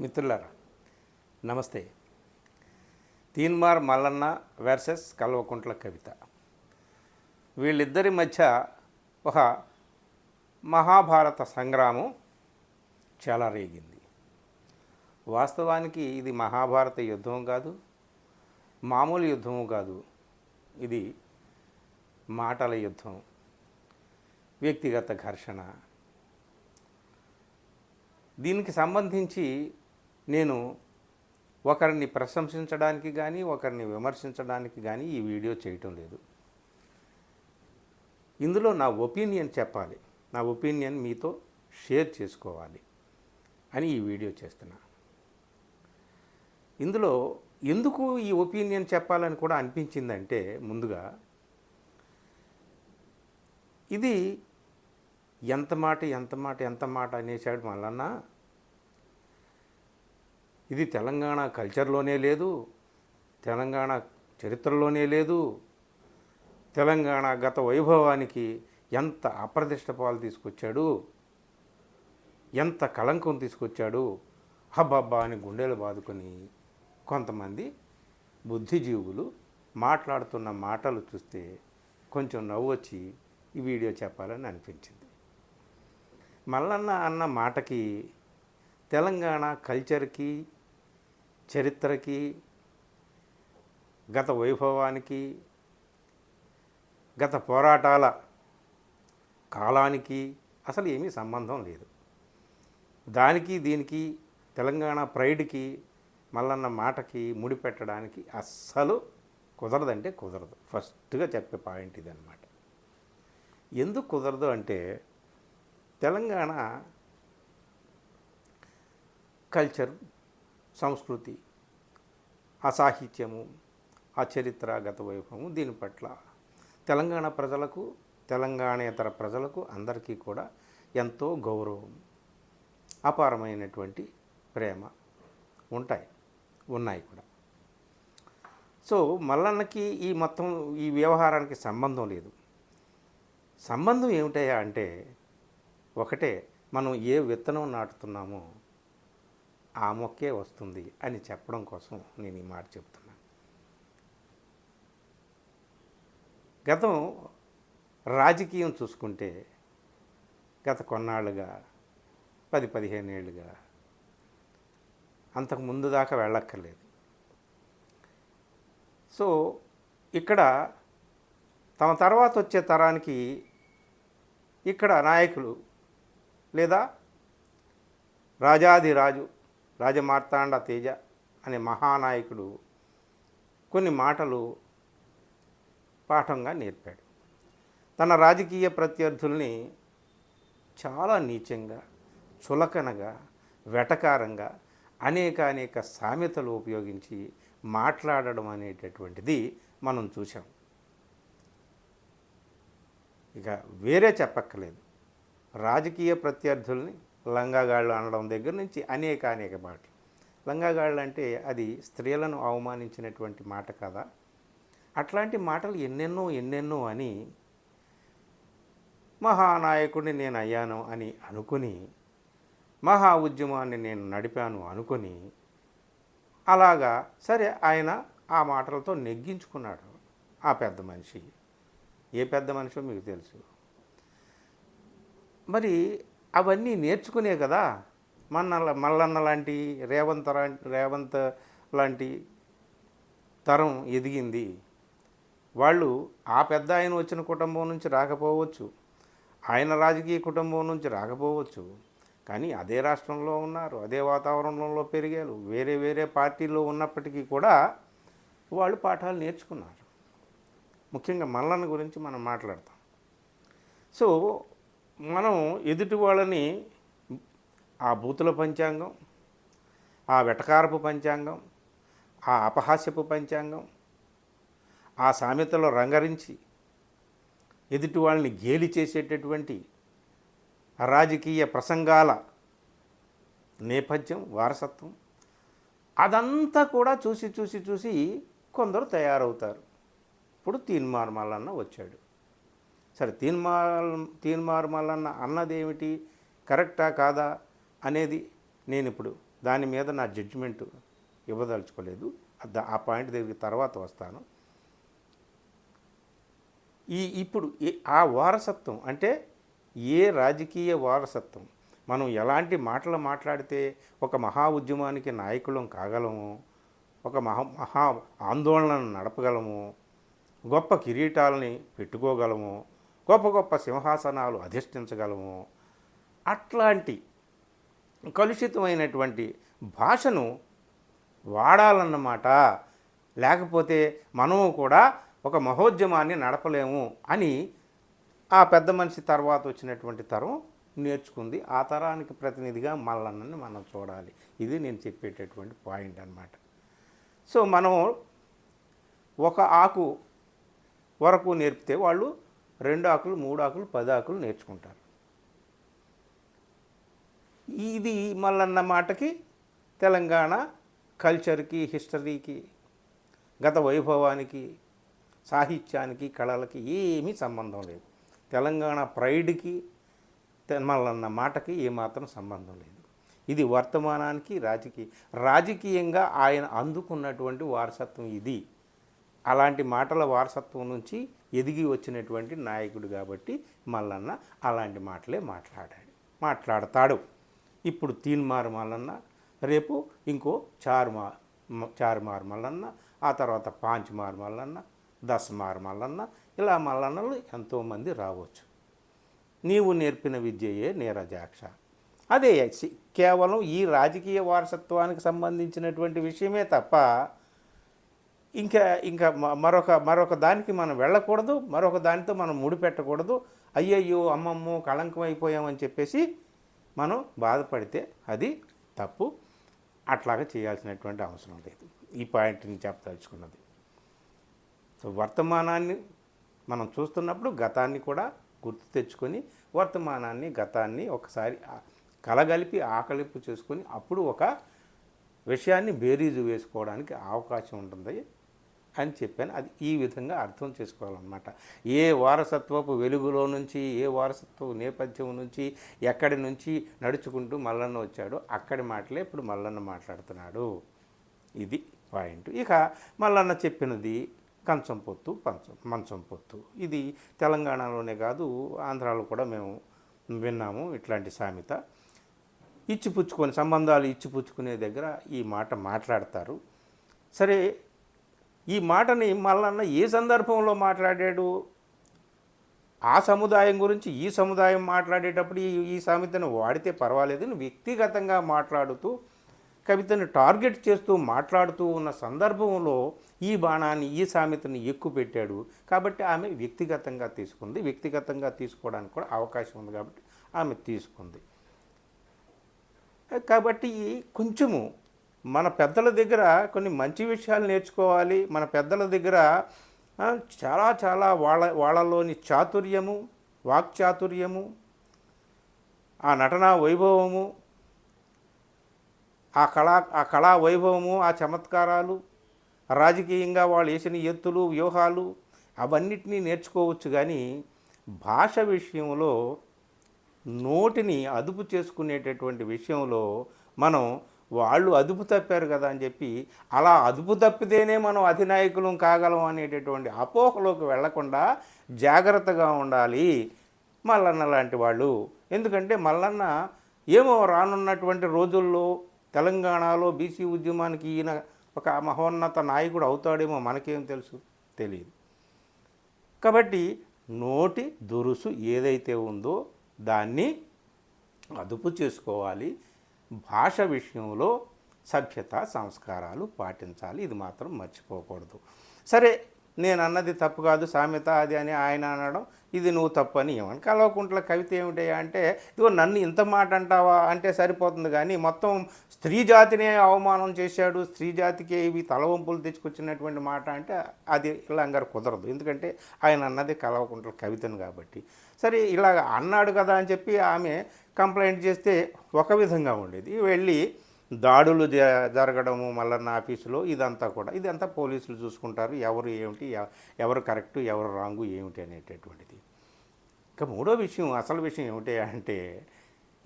మిత్రులారా నమస్తే. తీన్మార్ మల్లన్న వర్సెస్ కల్వకుంట్ల కవిత. వీళ్ళిద్దరి మధ్య ఒక మహాభారత సంగ్రామం చాలా రేగింది. వాస్తవానికి ఇది మహాభారత యుద్ధం కాదు మామూలు యుద్ధము కాదు. ఇది మాటల యుద్ధం వ్యక్తిగత ఘర్షణ. దీనికి సంబంధించి నేను ఒకరిని ప్రశంసించడానికి కానీ ఒకరిని విమర్శించడానికి కానీ ఈ వీడియో చేయటం లేదు. ఇందులో నా ఒపీనియన్ చెప్పాలి. నా ఒపీనియన్ మీతో షేర్ చేసుకోవాలి అని ఈ వీడియో చేస్తున్నా. ఇందులో ఎందుకు ఈ ఒపీనియన్ చెప్పాలని కూడా అనిపించిందంటే ముందుగా ఇది ఎంత మాట ఎంత మాట ఎంత మాట అనేసాడు మళ్ళన్నా ఇది తెలంగాణ కల్చర్లోనే లేదు తెలంగాణ చరిత్రలోనే లేదు. తెలంగాణ గత వైభవానికి ఎంత అప్రదిష్ట పాలు తీసుకొచ్చాడు ఎంత కళంకం తీసుకొచ్చాడు హబ్బబ్బా అని గుండెలు బాదుకొని కొంతమంది బుద్ధిజీవులు మాట్లాడుతున్న మాటలు చూస్తే కొంచెం నవ్వు వచ్చి ఈ వీడియో చెప్పాలని అనిపించింది. మల్లన్న అన్న మాటకి తెలంగాణ కల్చర్కి చరిత్రకి గత వైభవానికి గత పోరాటాల కాలానికి అసలు ఏమీ సంబంధం లేదు. దానికి దీనికి తెలంగాణ ప్రైడ్కి మల్లన్న మాటకి ముడిపెట్టడానికి అస్సలు కుదరదంటే కుదరదు. ఫస్ట్గా చెప్పే పాయింట్ ఇది అనమాట ఎందుకు కుదరదు అంటే తెలంగాణ కల్చర్ సంస్కృతి ఆ సాహిత్యము ఆ చరిత్ర గత వైభవము దీని పట్ల. తెలంగాణ ప్రజలకు తెలంగాణేతర ప్రజలకు అందరికీ కూడా ఎంతో గౌరవం అపారమైనటువంటి ప్రేమ ఉంటాయి ఉన్నాయి కూడా. సో మల్లన్నకి ఈ మొత్తం ఈ వ్యవహారానికి సంబంధం లేదు. సంబంధం ఏమిటయా అంటే ఒకటే మనం ఏ విత్తనం నాటుతున్నామో ఆ మొక్కే వస్తుంది అని చెప్పడం కోసం నేను ఈ మాట చెప్తున్నాను. గతం రాజకీయం చూసుకుంటే గత కొన్నాళ్ళుగా పది పదిహేను ఏళ్ళుగా అంతకు ముందు దాకా వెళ్ళక్కర్లేదు. సో ఇక్కడ తమ తర్వాత వచ్చే తరానికి ఇక్కడ నాయకులు లేదా రాజాది రాజు రాజమార్తాండ తేజ అనే మహానాయకుడు కొన్ని మాటలు పాఠంగా నేర్పాడు. తన రాజకీయ ప్రత్యర్థుల్ని చాలా నీచంగా చులకనగా వెటకారంగా అనేక అనేక సామెతలు ఉపయోగించి మాట్లాడడం అనేటటువంటిది మనం చూసాం ఇక వేరే చెప్పక్కర్లేదు. రాజకీయ ప్రత్యర్థుల్ని లంగాగాళ్ళు అనడం దగ్గర నుంచి అనేక అనేక మాటలు. లంగాగాళ్ళు అంటే అది స్త్రీలను అవమానించినటువంటి మాట కదా. అట్లాంటి మాటలు ఎన్నెన్నో ఎన్నెన్నో అని మహానాయకుడిని నేను అయ్యాను అని అనుకుని మహా ఉద్యమాన్ని నేను నడిపాను అనుకుని అలాగా సరే ఆయన ఆ మాటలతో నెగ్గించుకున్నాడు ఆ పెద్ద మనిషి. ఏ పెద్ద మనిషో మీకు తెలుసు. మరి అవన్నీ నేర్చుకునే కదా. మన్న మల్లన్న లాంటి రేవంత్ రా- రేవంత్ లాంటి తరం ఎదిగింది. వాళ్ళు ఆ పెద్ద ఆయన వచ్చిన కుటుంబం నుంచి రాకపోవచ్చు. ఆయన రాజకీయ కుటుంబం నుంచి రాకపోవచ్చు. కానీ అదే రాష్ట్రంలో ఉన్నారు అదే వాతావరణంలో పెరిగారు వేరే వేరే పార్టీల్లో ఉన్నప్పటికీ కూడా వాళ్ళు పాఠాలు నేర్చుకున్నారు. ముఖ్యంగా మల్లన్న గురించి మనం మాట్లాడతాం. సో మనం ఎదుటి వాళ్ళని ఆ బూతుల పంచాంగం ఆ వెటకారపు పంచాంగం ఆ అపహాస్యపు పంచాంగం ఆ సామెతలో రంగరించి ఎదుటి వాళ్ళని గేలి చేసేటటువంటి రాజకీయ ప్రసంగాల నేపథ్యం వారసత్వం అదంతా కూడా చూసి చూసి చూసి కొందరు తయారవుతారు. ఇప్పుడు తీన్మార్ మల్లన్న వచ్చాడు. సరే తీన్మార్ తీన్మార్ మల్లన్న అన్నదేమిటి? కరెక్టా కాదా? అనేది నేను ఇప్పుడు దాని మీద నా జడ్జిమెంట్ ఇవ్వదలుచుకోలేదు. ఆ పాయింట్ దగ్గరికి తర్వాత వస్తాను. ఈ ఇప్పుడు ఆ వారసత్వం అంటే ఏ రాజకీయ వారసత్వం? మనం ఎలాంటి మాటలు మాట్లాడితే ఒక మహా ఉద్యమానికి నాయకులం కాగలము? ఒక మహా మహా ఆందోళనను నడపగలము? గొప్ప కిరీటాలని పెట్టుకోగలము? గొప్ప గొప్ప సింహాసనాలు అధిష్ఠించగలము. అట్లాంటి కలుషితమైనటువంటి భాషను వాడాలన్నమాట. లేకపోతే మనము కూడా ఒక మహోద్యమాన్ని నడపలేము అని ఆ పెద్ద మనిషి తర్వాత వచ్చినటువంటి తరం నేర్చుకుంది. ఆ తరానికి ప్రతినిధిగా మల్లన్నని మనం చూడాలి. ఇది నేను చెప్పేటటువంటి పాయింట్ అన్నమాట. సో మనం ఒక ఆకు వరకు నేర్పితే వాళ్ళు రెండు ఆకులు మూడు ఆకులు పది ఆకులు నేర్చుకుంటారు. ఇది మళ్ళన్న మాటకి తెలంగాణ కల్చర్కి హిస్టరీకి గత వైభవానికి సాహిత్యానికి కళలకి ఏమీ సంబంధం లేదు. తెలంగాణ ప్రైడ్కి మళ్ళన్న మాటకి ఏమాత్రం సంబంధం లేదు. ఇది వర్తమానానికి రాజకీయ రాజకీయంగా ఆయన అందుకున్నటువంటి వారసత్వం ఇది. అలాంటి మాటల వారసత్వం నుంచి ఎదిగి వచ్చినటువంటి నాయకుడు కాబట్టి మల్లన్న అలాంటి మాటలే మాట్లాడాడు. మాట్లాడతాడు. ఇప్పుడు తీన్మారు మల్లన్న రేపు ఇంకో చారుమా చారుమారు మల్లన్న ఆ తర్వాత పాంచిమారు మల్లన్న దశమారు మల్లన్న ఇలా మల్లన్నలు ఎంతోమంది రావచ్చు. నీవు నేర్పిన విద్యయే నీరజాక్ష. అదే సి- కేవలం ఈ రాజకీయ వారసత్వానికి సంబంధించినటువంటి విషయమే తప్ప ఇంకా ఇంకా మరొక మరొక దానికి మనం వెళ్ళకూడదు మరొక దానితో మనం ముడిపెట్టకూడదు అయ్యయ్యో అమ్మమ్మో కళంకం అయిపోయామని చెప్పేసి మనం బాధపడితే అది తప్పు. అట్లాగా చేయాల్సినటువంటి అవసరం లేదు. ఈ పాయింట్ని చెప్పదలుచుకున్నది. సో వర్తమానాన్ని మనం చూస్తున్నప్పుడు గతాన్ని కూడా గుర్తు తెచ్చుకొని వర్తమానాన్ని గతాన్ని ఒకసారి కలగలిపి ఆకలింపు చేసుకొని అప్పుడు ఒక విషయాన్ని బేరీజు వేసుకోవడానికి అవకాశం ఉంటుంది. అని చెప్పాను. అది ఈ విధంగా అర్థం చేసుకోవాలన్నమాట. ఏ వారసత్వపు వెలుగులో నుంచి ఏ వారసత్వ నేపథ్యం నుంచి ఎక్కడి నుంచి నడుచుకుంటూ మల్లన్న వచ్చాడో అక్కడి మాటలే ఇప్పుడు మల్లన్న మాట్లాడుతున్నాడు. ఇది పాయింట్. ఇక మల్లన్న చెప్పినది కంచం పొత్తు పంచం మంచం పొత్తు. ఇది తెలంగాణలోనే కాదు ఆంధ్రాలో కూడా మేము విన్నాము ఇట్లాంటి సామెత. ఇచ్చిపుచ్చుకొని సంబంధాలు ఇచ్చిపుచ్చుకునే దగ్గర ఈ మాట మాట్లాడతారు. సరే ఈ మాటని మల్లన్న ఏ సందర్భంలో మాట్లాడాడు? ఆ సముదాయం గురించి ఈ సముదాయం మాట్లాడేటప్పుడు ఈ ఈ సామెతను వాడితే పర్వాలేదు అని వ్యక్తిగతంగా మాట్లాడుతూ కవితను టార్గెట్ చేస్తూ మాట్లాడుతూ ఉన్న సందర్భంలో ఈ బాణాన్ని ఈ సామెతని ఎక్కువ పెట్టాడు. కాబట్టి ఆమె వ్యక్తిగతంగా తీసుకుంది. వ్యక్తిగతంగా తీసుకోవడానికి కూడా అవకాశం ఉంది కాబట్టి ఆమె తీసుకుంది. కాబట్టి కొంచెము మన పెద్దల దగ్గర కొన్ని మంచి విషయాలు నేర్చుకోవాలి. మన పెద్దల దగ్గర చాలా చాలా వాళ్ళ వాళ్ళలోని చాతుర్యము వాక్చాతుర్యము ఆ నటనా వైభవము ఆ కళా ఆ కళా వైభవము ఆ చమత్కారాలు రాజకీయంగా వాళ్ళు వేసిన ఎత్తులు వ్యూహాలు అవన్నిటినీ నేర్చుకోవచ్చు కానీ భాష విషయంలో నోటిని అదుపు చేసుకునేటటువంటి విషయంలో మనం వాళ్ళు అదుపు తప్పారు కదా అని చెప్పి అలా అదుపు తప్పితేనే మనం అధినాయకులం కాగలం అనేటటువంటి అపోహలోకి వెళ్ళకుండా జాగ్రత్తగా ఉండాలి మల్లన్న లాంటి వాళ్ళు. ఎందుకంటే మల్లన్న ఏమో రానున్నటువంటి రోజుల్లో తెలంగాణలో బీసీ ఉద్యమానికి ఈయన ఒక మహోన్నత నాయకుడు అవుతాడేమో మనకేం తెలుసు? తెలియదు. కాబట్టి నోటి దురుసు ఏదైతే ఉందో దాన్ని అదుపు చేసుకోవాలి. భాష విషయంలో సభ్యత సంస్కారాలు పాటించాలి. ఇది మాత్రం మర్చిపోకూడదు. సరే నేను అన్నది తప్పు కాదు సామెత అది అని ఆయన అనడం ఇది నువ్వు తప్పు అని ఏమని. కలవకుంట్ల కవిత ఏమిటయ్యా అంటే ఇదిగో నన్ను ఇంత మాట అంటావా అంటే సరిపోతుంది కానీ మొత్తం స్త్రీ జాతినే అవమానం చేశాడు స్త్రీ జాతికే ఇవి తలవంపులు తెచ్చుకొచ్చినటువంటి మాట అంటే అది ఇలాంగారు కుదరదు. ఎందుకంటే ఆయన అన్నది కలవకుంట్ల కవితను కాబట్టి. సరే ఇలాగ అన్నాడు కదా అని చెప్పి ఆమె కంప్లైంట్ చేస్తే ఒక విధంగా ఉండేది. వెళ్ళి దాడులు జ- జరగడము నా ఆఫీసులో ఇదంతా కూడా. ఇదంతా పోలీసులు చూసుకుంటారు. ఎవరు ఏమిటి ఎవ- ఎవరు కరెక్టు ఎవరు రాంగు ఏమిటి అనేటటువంటిది. ఇక మూడో విషయం అసలు విషయం ఏమిటి అంటే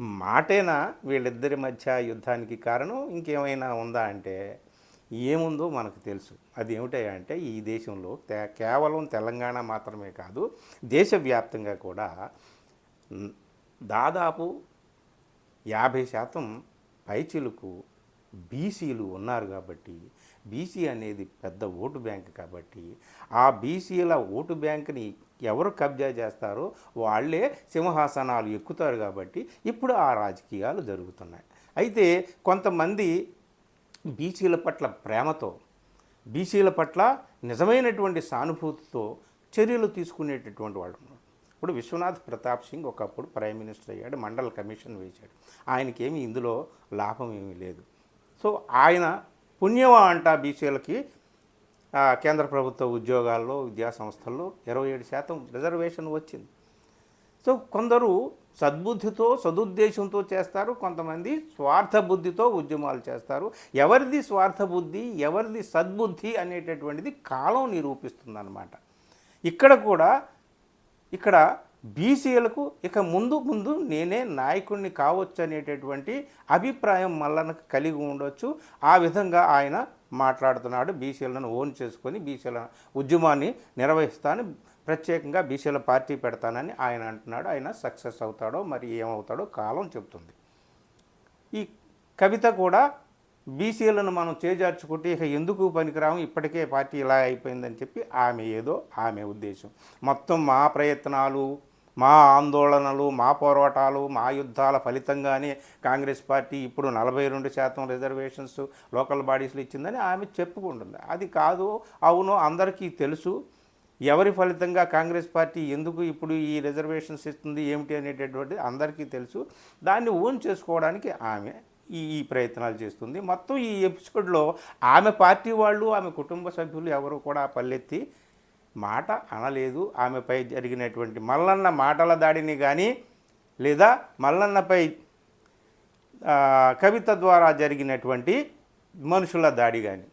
మాటేనా వీళ్ళిద్దరి మధ్య యుద్ధానికి కారణం ఇంకేమైనా ఉందా అంటే ఏముందో మనకు తెలుసు. అది ఏమిటంటే ఈ దేశంలో కేవలం తెలంగాణ మాత్రమే కాదు దేశవ్యాప్తంగా కూడా దాదాపు యాభై శాతం పైచిలకు బీసీలు ఉన్నారు కాబట్టి బీసీ అనేది పెద్ద ఓటు బ్యాంక్ కాబట్టి ఆ బీసీల ఓటు బ్యాంక్ని ఎవరు కబ్జా చేస్తారో వాళ్ళే సింహాసనాలు ఎక్కుతారు కాబట్టి ఇప్పుడు ఆ రాజకీయాలు జరుగుతున్నాయి. అయితే కొంతమంది బీసీల పట్ల ప్రేమతో బీసీల పట్ల నిజమైనటువంటి సానుభూతితో చర్యలు తీసుకునేటటువంటి వాళ్ళు ఇప్పుడు విశ్వనాథ్ ప్రతాప్ సింగ్ ఒకప్పుడు ప్రైమ్ మినిస్టర్ అయ్యాడు మండల కమిషన్ వేశాడు. ఆయనకేమి ఇందులో లాభం ఏమీ లేదు. సో ఆయన పుణ్యమా అంట బీసీలకి? కేంద్ర ప్రభుత్వ ఉద్యోగాల్లో విద్యా సంస్థల్లో ఇరవై ఏడు శాతం రిజర్వేషన్ వచ్చింది. సో కొందరు సద్బుద్ధితో సదుద్దేశంతో చేస్తారు కొంతమంది స్వార్థ బుద్ధితో ఉద్యమాలు చేస్తారు. ఎవరిది స్వార్థ బుద్ధి ఎవరిది సద్బుద్ధి అనేటటువంటిది కాలం నిరూపిస్తుందన్నమాట. ఇక్కడ కూడా ఇక్కడ బీసీలకు ఇక ముందు ముందు నేనే నాయకుడిని కావచ్చు అనేటటువంటి అభిప్రాయం మల్లనకు కలిగి ఉండొచ్చు. ఆ విధంగా ఆయన మాట్లాడుతున్నాడు. బీసీలను ఓన్ చేసుకొని బీసీల ఉద్యమాన్ని నిర్వహిస్తాను. ప్రత్యేకంగా బీసీల పార్టీ పెడతానని ఆయన అంటున్నాడు. ఆయన సక్సెస్ అవుతాడో మరి ఏమవుతాడో కాలం చెప్తుంది ఈ కవిత కూడా బీసీలను మనం చేజార్చుకుంటే ఇక ఎందుకు పనికిరాము ఇప్పటికే పార్టీ ఇలా అయిపోయిందని చెప్పి ఆమె ఏదో ఆమె ఉద్దేశం. మొత్తం మా ప్రయత్నాలు మా ఆందోళనలు మా పోరాటాలు మా యుద్ధాల ఫలితంగానే కాంగ్రెస్ పార్టీ ఇప్పుడు నలభై రెండు శాతం రిజర్వేషన్స్ లోకల్ బాడీస్లో ఇచ్చిందని ఆమె చెప్పుకుంటుంది. అది కాదు అవును అందరికీ తెలుసు. ఎవరి ఫలితంగా కాంగ్రెస్ పార్టీ ఎందుకు ఇప్పుడు ఈ రిజర్వేషన్స్ ఇస్తుంది ఏమిటి అనేటటువంటిది అందరికీ తెలుసు. దాన్ని ఓన్ చేసుకోవడానికి ఆమె ఈ ఈ ప్రయత్నాలు చేస్తుంది. మొత్తం ఈ ఎపిసోడ్లో ఆమె పార్టీ వాళ్ళు ఆమె కుటుంబ సభ్యులు ఎవరు కూడా పల్లెత్తి మాట అనలేదు. ఆమెపై జరిగినటువంటి మల్లన్న మాటల దాడిని కానీ లేదా మల్లన్నపై కవిత ద్వారా జరిగినటువంటి మనుషుల దాడి కానీ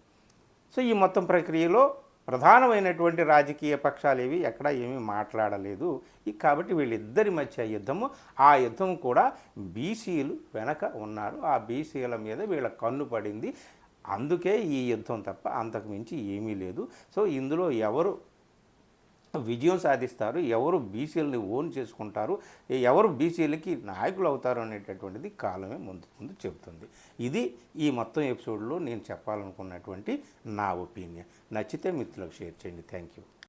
సో ఈ మొత్తం ప్రక్రియలో ప్రధానమైనటువంటి రాజకీయ పక్షాలు ఏవి ఎక్కడ ఏమీ మాట్లాడలేదు. కాబట్టి వీళ్ళిద్దరి మధ్య యుద్ధము ఆ యుద్ధం కూడా బీసీలు వెనక ఉన్నారు. ఆ బీసీల మీద వీళ్ళ కన్ను పడింది. అందుకే ఈ యుద్ధం తప్ప అంతకు మించి ఏమీ లేదు. సో ఇందులో ఎవరు విజయం సాధిస్తారు. ఎవరు బీసీలని ఓన్ చేసుకుంటారు. ఎవరు బీసీలకి నాయకులు అవుతారు అనేటటువంటిది కాలమే ముందు ముందు చెబుతుంది. ఇది ఈ మొత్తం ఎపిసోడ్లో నేను చెప్పాలనుకున్నటువంటి నా ఒపీనియన్. నచ్చితే మిత్రులకు షేర్ చేయండి. Thank you.